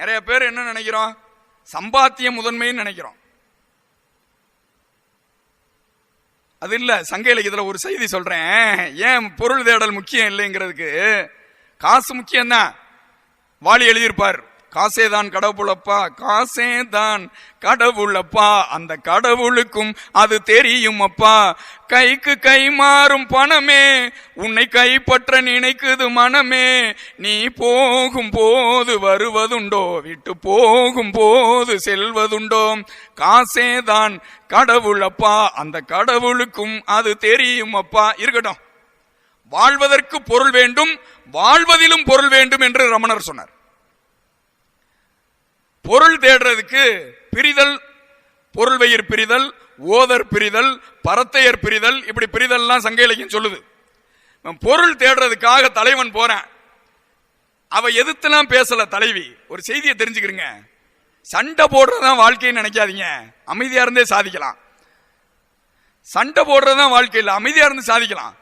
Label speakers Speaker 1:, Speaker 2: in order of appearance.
Speaker 1: நிறைய பேர் என்ன நினைக்கிறோம்? சம்பாத்தியம் முதன்மைன்னு நினைக்கிறோம். அது இல்ல சங்க இலக்கியத்துல ஒரு செய்தி சொல்றேன். ஏன் பொருள் தேடல் முக்கியம் இல்லைங்கிறதுக்கு? காசு முக்கியம் தான் வாலி எழுதியிருப்பார். காசே தான் கடவுளப்பா காசே தான் கடவுளப்பா. அந்த கடவுளுக்கும் அது தெரியும் அப்பா கைக்கு கை மாறும் பணமே உன்னை கைப்பற்ற நினைக்குது மனமே. நீ போகும் போது வருவதுண்டோ விட்டு போகும் போது செல்வதுண்டோ. காசே தான் கடவுளப்பா அந்த கடவுளுக்கும் அது தெரியும் அப்பா இருக்கட்டும். வாழ்வதற்கு பொருள் வேண்டும் வாழ்வதிலும் பொருள் வேண்டும் என்று ரமணர் சொன்னார். பொருள் தேடுறதுக்கு பிரிதல் பொருள் வயிறு பிரிதல் ஓதர் பிரிதல் பரத்தையர் பிரிதல் இப்படி பிரிதல்லாம் சங்க இலக்கியம் சொல்லுது. பொருள் தேடுறதுக்காக தலைவன் போறேன். அவ எதிர்த்துலாம் பேசல தலைவி. ஒரு செய்தியை தெரிஞ்சுக்கிறீங்க. சண்டை போடுறதுதான் வாழ்க்கைன்னு நினைக்காதீங்க. அமைதியா இருந்தே சாதிக்கலாம். சண்டை போடுறதுதான் வாழ்க்கை இல்ல அமைதியா இருந்து சாதிக்கலாம்.